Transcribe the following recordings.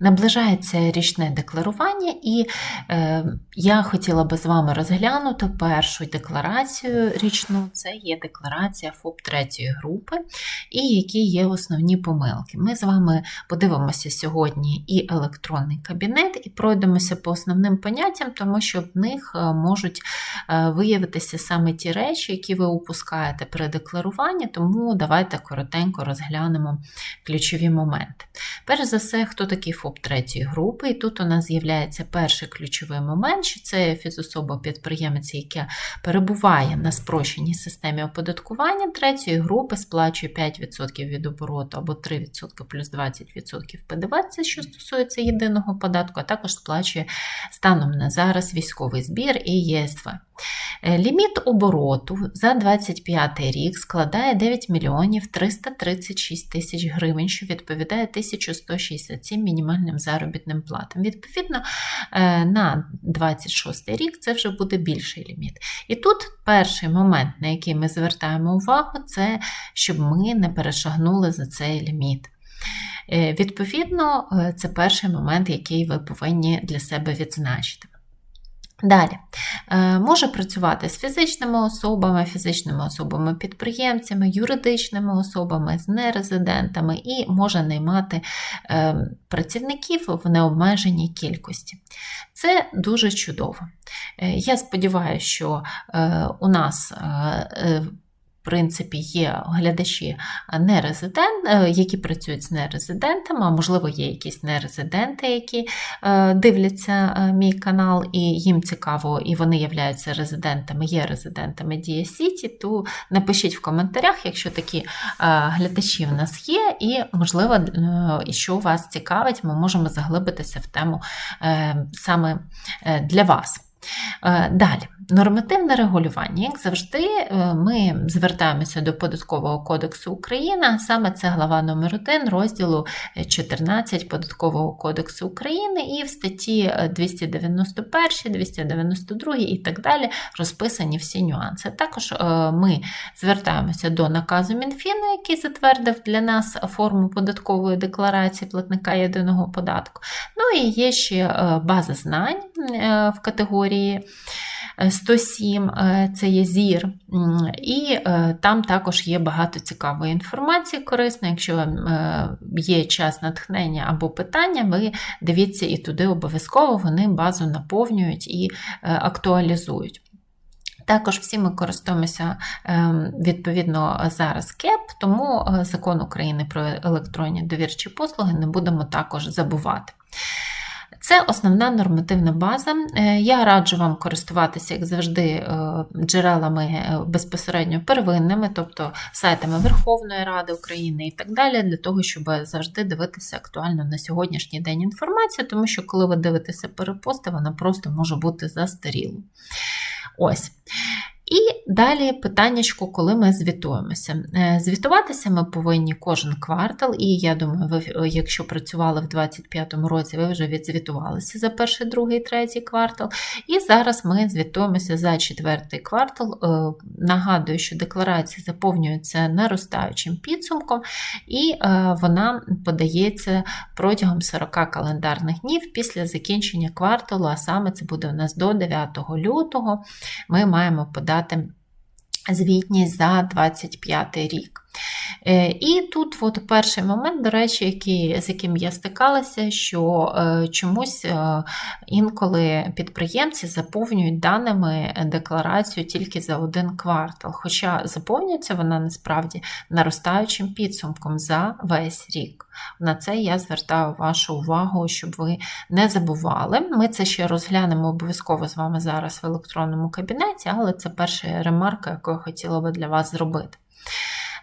Наближається річне декларування, і е, я хотіла би з вами розглянути першу декларацію річну. Це є декларація ФОП третьої групи, і які є основні помилки. Ми з вами подивимося сьогодні і електронний кабінет, і пройдемося по основним поняттям, тому що в них е, можуть е, виявитися саме ті речі, які ви упускаєте при декларуванні, тому давайте коротенько розглянемо ключові моменти. Перш за все, хто такий ФОП третьої групи, і тут у нас з'являється перший ключовий момент, що це фізособа-підприємець, яка перебуває на спрощеній системі оподаткування. Третьої групи, сплачує 5% від обороту або 3% плюс 20% ПДВ, це що стосується єдиного податку, а також сплачує станом на зараз військовий збір і ЄСВ. Е, Ліміт обороту за 25 рік складає 9 мільйонів 336 тисяч гривень, що відповідає 1167 мінімальним заробітним платам. Відповідно, е, на 26 рік це вже буде більший ліміт. І тут перший момент, на який ми звертаємо увагу, це щоб ми не перешагнули за цей ліміт. Е, Відповідно, е, це перший момент, який ви повинні для себе відзначити. Далі Е, може працювати з фізичними особами, фізичними особами-підприємцями, юридичними особами, з нерезидентами і може наймати е, працівників в необмеженій кількості. Це дуже чудово. Е, Я сподіваюся, що у нас принципі, є глядачі нерезидент, е, які працюють з нерезидентами, а можливо, є якісь нерезиденти, які е, дивляться е, мій канал, і їм цікаво, і вони являються резидентами, є резидентами Дія Сіті, то напишіть в коментарях, якщо такі глядачі в нас є, і, можливо, що вас цікавить, ми можемо заглибитися в тему саме для вас. Далі, нормативне регулювання. Як завжди, ми звертаємося до Податкового кодексу України, саме це глава номер 1 розділу 14 Податкового кодексу України, і в статті 291, 292 і так далі розписані всі нюанси. Також ми звертаємося до наказу Мінфіну, який затвердив для нас форму податкової декларації платника єдиного податку. Ну і є ще база знань в категорії. 107 це є зір, і там також є багато цікавої інформації корисної. Якщо є час натхнення або питання, ви дивіться і туди обов'язково вони базу наповнюють і актуалізують. Також всі ми користуємося відповідно зараз КЕП, тому закон України про електронні довірчі послуги не будемо також забувати. Це основна нормативна база. Я раджу вам користуватися, як завжди, джерелами безпосередньо первинними, тобто сайтами Верховної Ради України і так далі, для того, щоб завжди дивитися актуально на сьогоднішній день інформацію, тому що, коли ви дивитеся перепости, вона просто може бути застарілою. Ось. І далі питаннячко, коли ми звітуємося. Звітуватися ми повинні кожен квартал, і я думаю, ви, якщо працювали в 2025 році, ви вже відзвітувалися за перший, другий, третій квартал. І зараз ми звітуємося за четвертий квартал. Нагадую, що декларація заповнюється наростаючим підсумком, і вона подається протягом 40 календарних днів після закінчення кварталу, а саме це буде у нас до 9 лютого. Ми маємо подати звітність за 25 рік. І тут от перший момент, до речі, який, з яким я стикалася, що чомусь інколи підприємці заповнюють даними декларацію тільки за один квартал. Хоча заповнюється вона насправді наростаючим підсумком за весь рік. На це я звертаю вашу увагу, щоб ви не забували. Ми це ще розглянемо обов'язково з вами зараз в електронному кабінеті, але це перша ремарка, яку я хотіла би для вас зробити.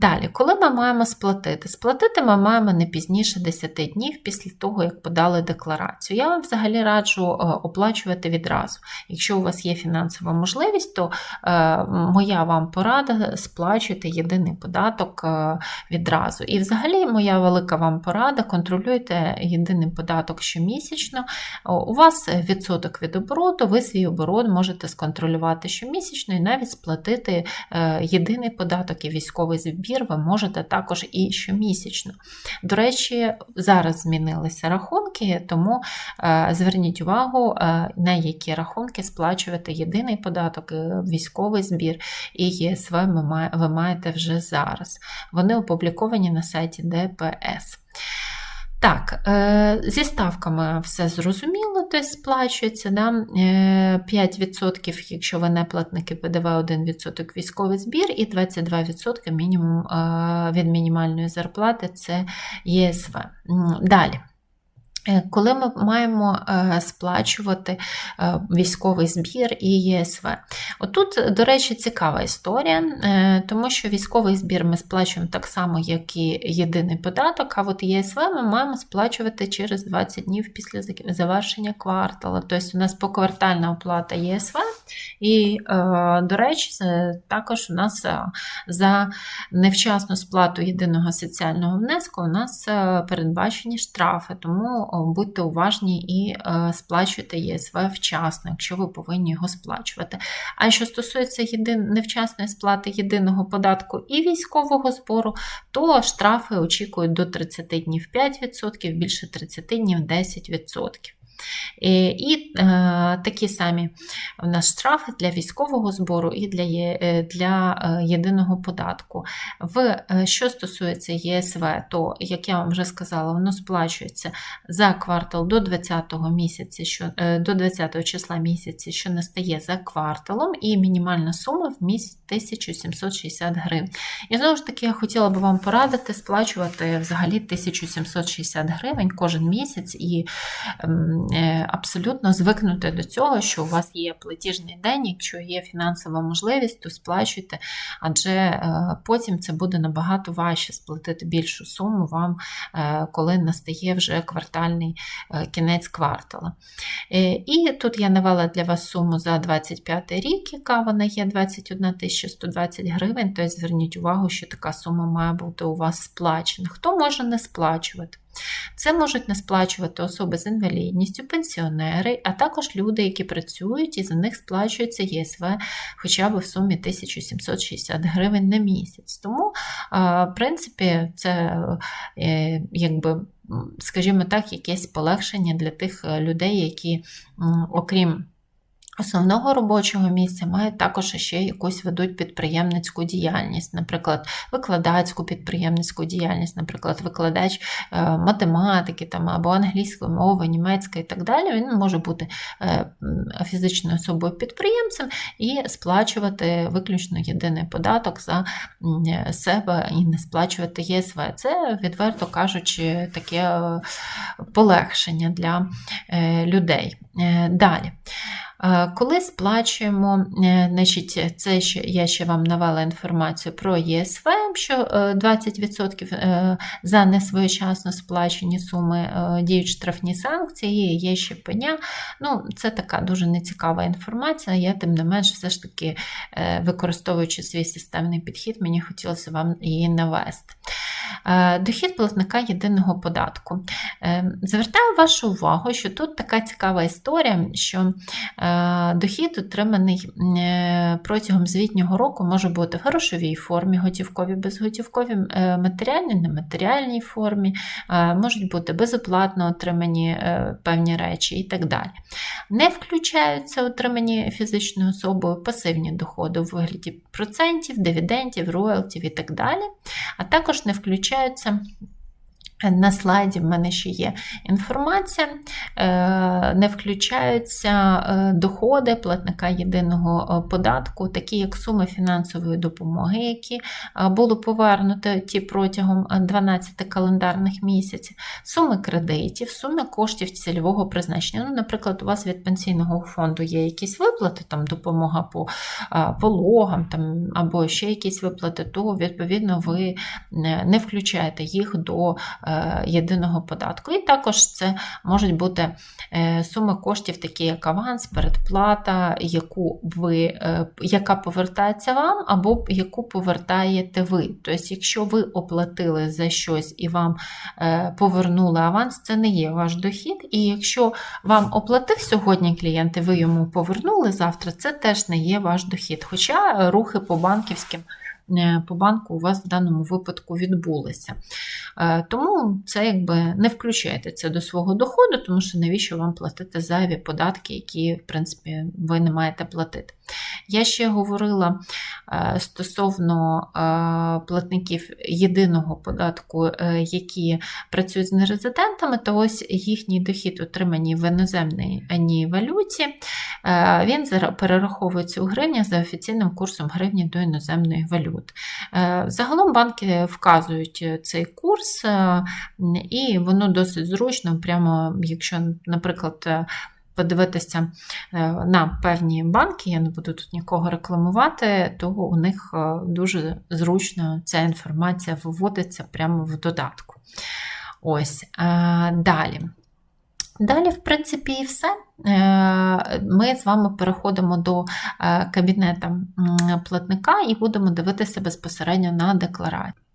Далі, коли ми маємо сплатити? Сплатити ми маємо не пізніше 10 днів після того, як подали декларацію. Я вам взагалі раджу оплачувати відразу. Якщо у вас є фінансова можливість, то моя вам порада сплачуйте єдиний податок відразу. І взагалі, моя велика вам порада, контролюйте єдиний податок щомісячно. У вас відсоток від обороту, ви свій оборот можете сконтролювати щомісячно і навіть сплатити єдиний податок і військовий збір збір ви можете також і щомісячно. До речі, зараз змінилися рахунки, тому е, зверніть увагу, е, на які рахунки сплачувати єдиний податок, е, військовий збір і ЄСВ ви маєте вже зараз. Вони опубліковані на сайті ДПС. Так, е, зі ставками все зрозуміло, тобто сплачується да? е, 5%, якщо ви не платники ПДВ, 1% військовий збір і 22% мінімум е, від мінімальної зарплати це ЄСВ. Далі. Е, Коли ми маємо е, сплачувати е, військовий збір і ЄСВ. Отут, до речі, цікава історія, тому що військовий збір ми сплачуємо так само, як і єдиний податок, а от ЄСВ ми маємо сплачувати через 20 днів після завершення кварталу. Тобто у нас поквартальна оплата ЄСВ, і, до речі, також у нас за невчасну сплату єдиного соціального внеску у нас передбачені штрафи, тому будьте уважні і е, сплачуйте ЄСВ вчасно, якщо ви повинні його сплачувати. А що стосується єдин... невчасної сплати єдиного податку і військового збору, то штрафи очікують до 30 днів 5%, більше 30 днів 10%. І, і е, такі самі у нас штрафи для військового збору і для, е, для е, єдиного податку. В, е, що стосується ЄСВ, то, як я вам вже сказала, воно сплачується за квартал до 20-го місяця, що, е, до 20 числа місяця, що настає за кварталом, і мінімальна сума в місяць 1760 гривень. І знову ж таки, я хотіла би вам порадити сплачувати взагалі 1760 гривень кожен місяць і ем, е, абсолютно звикнути до цього, що у вас є платіжний день, якщо є фінансова можливість, то сплачуйте, адже е, потім це буде набагато важче сплатити більшу суму вам, е, коли настає вже квартальний е, кінець квартала. Е, І тут я навела для вас суму за 25 рік, яка вона є 21 120 гривень. Тобто зверніть увагу, що така сума має бути у вас сплачена. Хто може не сплачувати? Це можуть не сплачувати особи з інвалідністю, пенсіонери, а також люди, які працюють і за них сплачується ЄСВ хоча б в сумі 1760 гривень на місяць. Тому, в принципі, це е, якби. Скажімо так, якесь полегшення для тих е, людей, які, окрім основного робочого місця, мають також ще якусь ведуть підприємницьку діяльність, наприклад, викладацьку підприємницьку діяльність, наприклад, викладач е, математики там, або англійської мови, німецької і так далі. Він може бути е, фізичною особою підприємцем і сплачувати виключно єдиний податок за себе і не сплачувати ЄСВ. Це, відверто кажучи, таке е, полегшення для людей. Далі. Е, Коли сплачуємо, е, значить, це ще, я ще вам навела інформацію про ЄСВ, що е, 20% е, за несвоєчасно сплачені суми діють штрафні санкції, є ще пеня. Ну, Це така дуже нецікава інформація. Я, тим не менш, все ж таки, використовуючи свій системний підхід, мені хотілося вам її навести. Е, Дохід платника єдиного податку. Е, Звертаю вашу увагу, що тут така цікава історія, що е, дохід, отриманий протягом звітнього року, може бути в грошовій формі, готівковій, безготівковій, е, матеріальній, нематеріальній формі, можуть бути безоплатно отримані певні речі і так далі. Не включаються отримані фізичною особою пасивні доходи у вигляді процентів, дивідендів, роялтів і так далі, а також не включаються отличаются на слайді в мене ще є інформація, е, не включаються е, доходи платника єдиного е, податку, такі як суми фінансової допомоги, які були повернуті ті протягом е, 12 календарних місяців, суми кредитів, суми коштів цільового призначення. Ну, Наприклад, у вас від пенсійного фонду є якісь виплати, там допомога по пологам там, або ще якісь виплати, то відповідно ви не включаєте їх до єдиного податку. І також це можуть бути е, суми коштів, такі як аванс, передплата, яку ви, е, яка повертається вам, або яку повертаєте ви. Тобто, якщо ви оплатили за щось і вам е, повернули аванс, це не є ваш дохід. І якщо вам оплатив сьогодні клієнт, і ви йому повернули завтра, це теж не є ваш дохід. Хоча рухи по банківським е, по банку у вас в даному випадку відбулися. Е, Тому це якби не включайте це до свого доходу, тому що навіщо вам платити зайві податки, які, в принципі, ви не маєте платити. Я ще говорила е, стосовно е, платників єдиного податку, е, які працюють з нерезидентами, то ось їхній дохід, отриманий в іноземній валюті, він перераховується у гривні за офіційним курсом гривні до іноземної валют. Е, Загалом банки вказують цей курс, і воно досить зручно, прямо якщо, наприклад, подивитися е, на певні банки, я не буду тут нікого рекламувати, то у них е, дуже зручно ця інформація виводиться прямо в додатку. Ось е, далі. Далі, в принципі, і все. Ми з вами переходимо до кабінета платника і будемо дивитися безпосередньо на декларацію.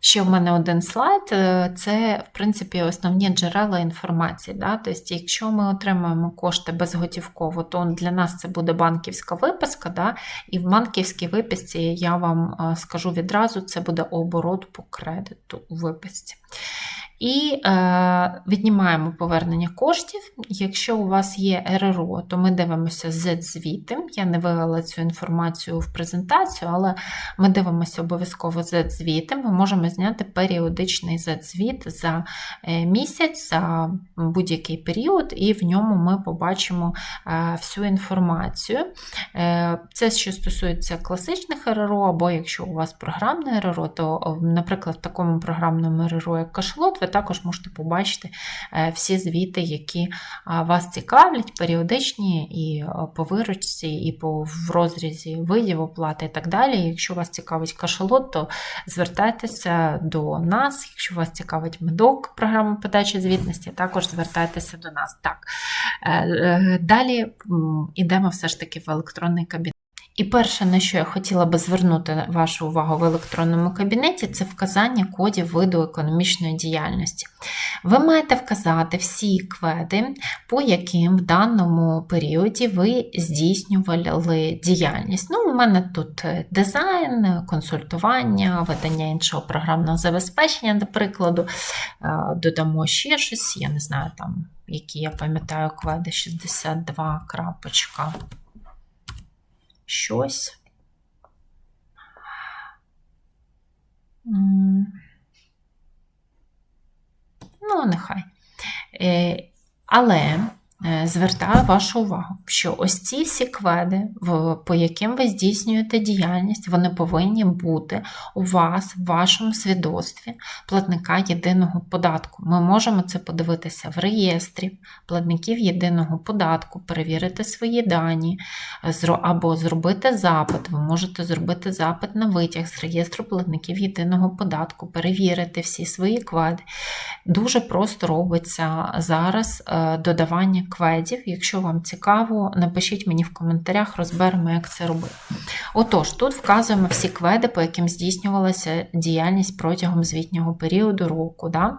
Ще в мене один слайд е, це, в принципі, основні джерела інформації. Да? Тобто, якщо ми отримуємо кошти безготівково, то для нас це буде банківська виписка. Да? І в банківській виписці я вам е, скажу відразу, це буде оборот по кредиту у виписці. І е, віднімаємо повернення коштів. Якщо у вас є РРО, то ми дивимося Z-звіти. Я не вивела цю інформацію в презентацію, але ми дивимося обов'язково Z-звіти. Ми можемо зняти періодичний Z-звіт за е, місяць, за будь-який період, і в ньому ми побачимо е, всю інформацію. Е, Це що стосується класичних РРО, або якщо у вас програмне РРО, то, наприклад, в такому програмному РРО, як кашалот, ви також можете побачити е, всі звіти, які вас цікавлять, періодичні і по виручці, і по в розрізі видів оплати і так далі. Якщо вас цікавить кашалот, то звертайтеся до нас. Якщо вас цікавить медок, програма подачі звітності, також звертайтеся до нас. Так. Е, е, Далі м, ідемо все ж таки в електронний кабінет. І перше, на що я хотіла би звернути вашу увагу в електронному кабінеті, це вказання кодів виду економічної діяльності. Ви маєте вказати всі кведи, по яким в даному періоді ви здійснювали діяльність. Ну, у мене тут е, дизайн, консультування, видання іншого програмного забезпечення, до Е, додамо ще щось, я не знаю, там, які я пам'ятаю кведи 62. Щось. Ну, нехай. Е, Але звертаю вашу увагу, що ось ці всі кведи, по яким ви здійснюєте діяльність, вони повинні бути у вас, в вашому свідоцтві платника єдиного податку. Ми можемо це подивитися в реєстрі платників єдиного податку, перевірити свої дані, або зробити запит. Ви можете зробити запит на витяг з реєстру платників єдиного податку, перевірити всі свої кведи. Дуже просто робиться зараз е, додавання кведів. Якщо вам цікаво, напишіть мені в коментарях, розберемо, як це робити. Отож, тут вказуємо всі кведи, по яким здійснювалася діяльність протягом звітнього періоду року. Да?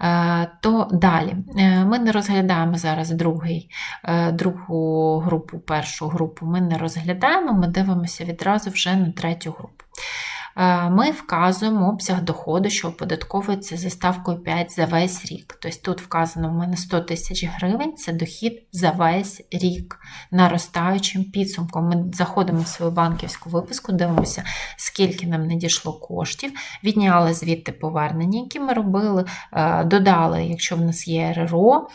Е, То далі Е, ми не розглядаємо зараз другий, е, другу групу, першу групу ми не розглядаємо, ми дивимося відразу вже на третю групу. Е, Ми вказуємо обсяг доходу, що оподатковується за ставкою 5 за весь рік. Тобто тут вказано в мене 100 тисяч гривень це дохід за весь рік наростаючим підсумком. Ми заходимо в свою банківську виписку, дивимося, скільки нам надійшло коштів, відняли звідти повернення, які ми робили, е, додали, якщо в нас є РРО.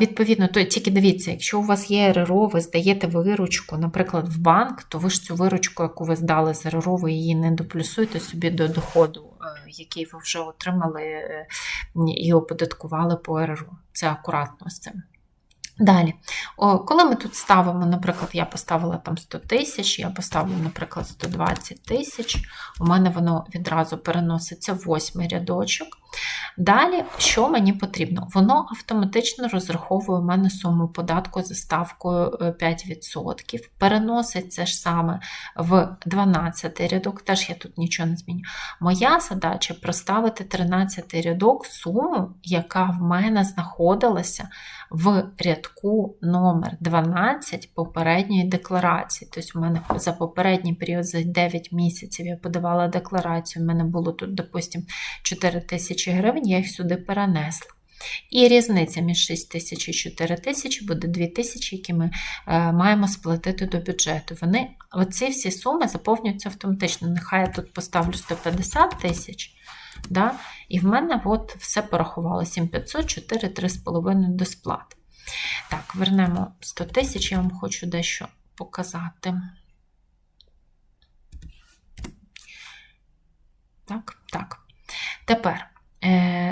Відповідно, то тільки дивіться, якщо у вас є РРО, ви здаєте виручку, наприклад, в банк, то ви ж цю виручку, яку ви здали з РРО, ви її не доплюсуєте собі до доходу, е, який ви вже отримали е, і оподаткували по РРО. Це акуратно з цим. Далі, О, коли ми тут ставимо, наприклад, я поставила там 100 тисяч, я поставлю, наприклад, 120 тисяч, у мене воно відразу переноситься в восьмий рядочок. Далі, що мені потрібно? Воно автоматично розраховує у мене суму податку за ставкою е, 5%, переносить це ж саме в 12 рядок, теж я тут нічого не зміню. Моя задача проставити 13 рядок суму, яка в мене знаходилася в рядку номер 12 попередньої декларації. Тобто, у мене за попередній період за 9 місяців я подавала декларацію, у мене було тут, допустимо, 4 тисячі гривень, я їх сюди перенесла. І різниця між 6 тисяч і 4 тисячі буде 2 тисячі, які ми е, маємо сплатити до бюджету. Вони, оці всі суми заповнюються автоматично. Нехай я тут поставлю 150 тисяч. Да? І в мене от все порахувало 7500, 4, 3,5 до сплати. Так, вернемо 100 тисяч, я вам хочу дещо показати. Так, так. Тепер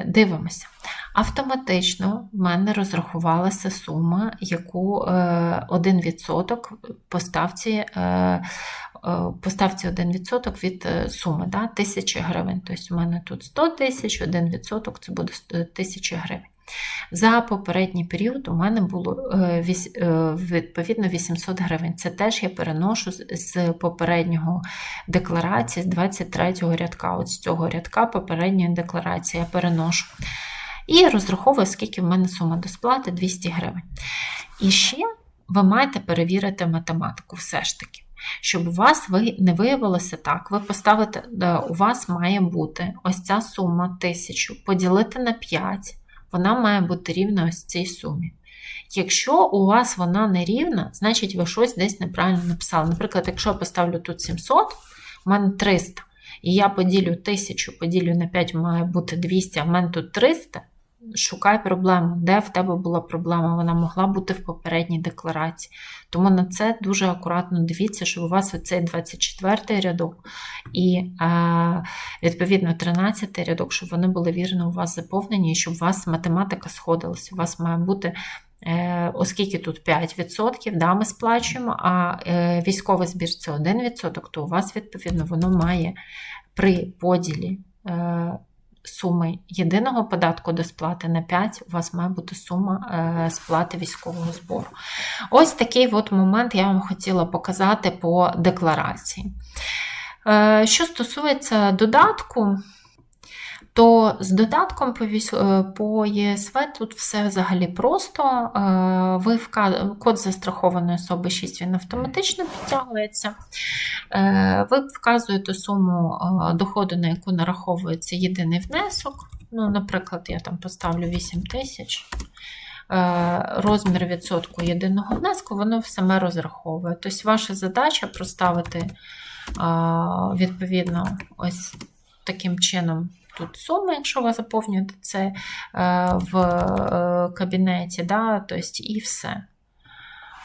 дивимося. Автоматично в мене розрахувалася сума, яку е, 1% по ставці, е, е, по ставці 1% від е, суми, да, 1000 гривень. Тобто у мене тут 100 тисяч, 1% це буде 1000 гривень. За попередній період у мене було е, е, відповідно 800 гривень. Це теж я переношу з- попереднього декларації, з 23 рядка. От з цього рядка попередньої декларації я переношу. І розраховую, скільки в мене сума до сплати 200 гривень. І ще ви маєте перевірити математику, все ж таки. Щоб у вас не виявилося так, ви поставите, е, у вас має бути ось ця сума 1000 поділити на 5, вона має бути рівна ось цій сумі. Якщо у вас вона не рівна, значить ви щось десь неправильно написали. Наприклад, якщо я поставлю тут 700, у мене 300, і я поділю 1000, поділю на 5, має бути 200, а в мене тут 300, шукай проблему. Де в тебе була проблема? Вона могла бути в попередній декларації. Тому на це дуже акуратно дивіться, щоб у вас оцей 24 й рядок і е, відповідно 13 й рядок, щоб вони були вірно у вас заповнені, і щоб у вас математика сходилася. У вас має бути. Е, Оскільки тут 5%, да, ми сплачуємо, а е, військовий збір це 1%, то у вас, відповідно, воно має при поділі суми єдиного податку до сплати на 5, у вас має бути сума е, сплати військового збору. Ось такий от момент я вам хотіла показати по декларації. Е, Що стосується додатку, то з додатком е, по ЄСВ тут все взагалі просто. Е, Ви. Код застрахованої особи 6 він автоматично підтягується. Е, Ви вказуєте суму доходу, на яку нараховується єдиний внесок. Ну, Наприклад, я там поставлю 8 тисяч. Розмір відсотку єдиного внеску, воно саме розраховує. Тобто, ваша задача проставити відповідно ось таким чином тут суми, якщо ви заповнюєте це е, в е, кабінеті, да, тобто і все.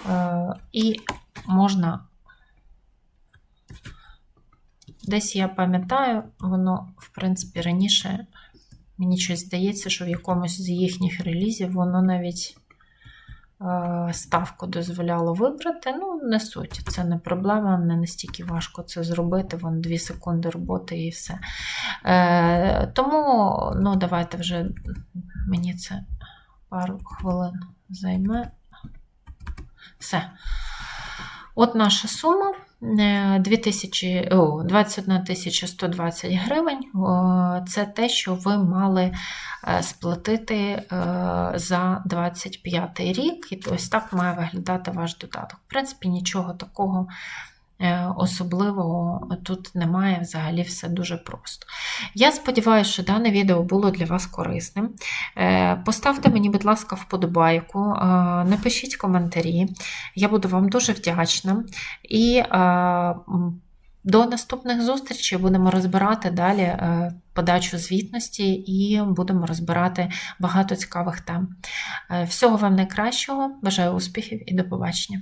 Е, І можна. Десь я пам'ятаю, воно, в принципі, раніше мені щось здається, що в якомусь з їхніх релізів воно навіть ставку дозволяло вибрати. Ну, не суть, це не проблема, не настільки важко це зробити. Вон 2 секунди роботи і все. Е, Тому, ну, давайте вже мені це пару хвилин займе. Все. От наша сума. 2000, о, 21 120 гривень це те, що ви мали е, сплатити е, за 25 рік. І ось так має виглядати ваш додаток. В принципі, нічого такого е, особливого тут немає, взагалі все дуже просто. Я сподіваюся, що дане відео було для вас корисним. Поставте мені, будь ласка, вподобайку, напишіть коментарі. Я буду вам дуже вдячна. І до наступних зустрічей будемо розбирати далі подачу звітності і будемо розбирати багато цікавих тем. Всього вам найкращого, бажаю успіхів і до побачення!